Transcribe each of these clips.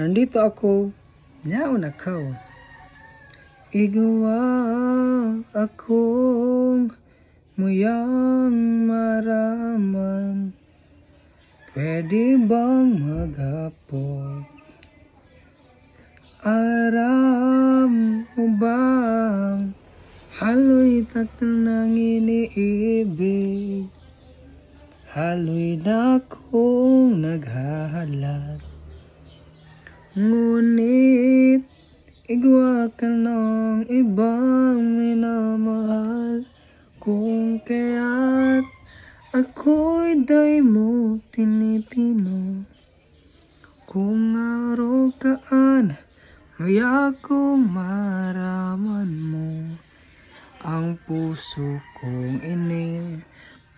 nandito ako, nyaon ako. Igawa akong muyang maraman. Pwede bang maghapon? Aram mo bang haloy taknang iniibig? Haloy na kong naghahalat Ngunit igwa ka ng ibang minamahal. Kung kaya't ako'y day mo tinitino. Kung araw kaan may akong maraman mo. Ang puso kong ini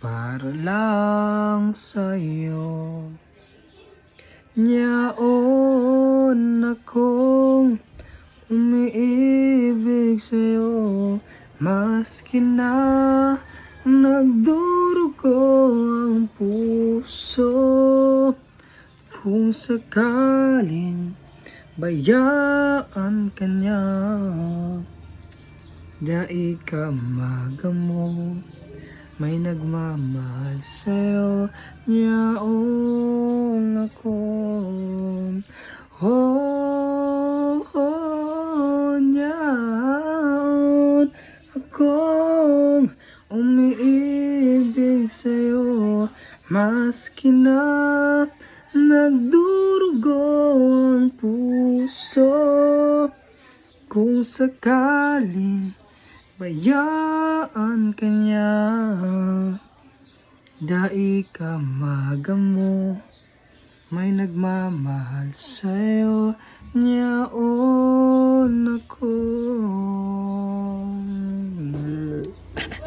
para lang sa'yo. Nyaon umiibig sa'yo Maski na nagdurugo ang puso. Kung sakaling bayaan ka niya Dai ka magamo. May nagmamahal sa'yo Yaon akong umiibig sa'yo Maski na nagdurugo ang puso. Kung sakaling bayaan ka niya Dai ka magamo May nagmamahal sa'yo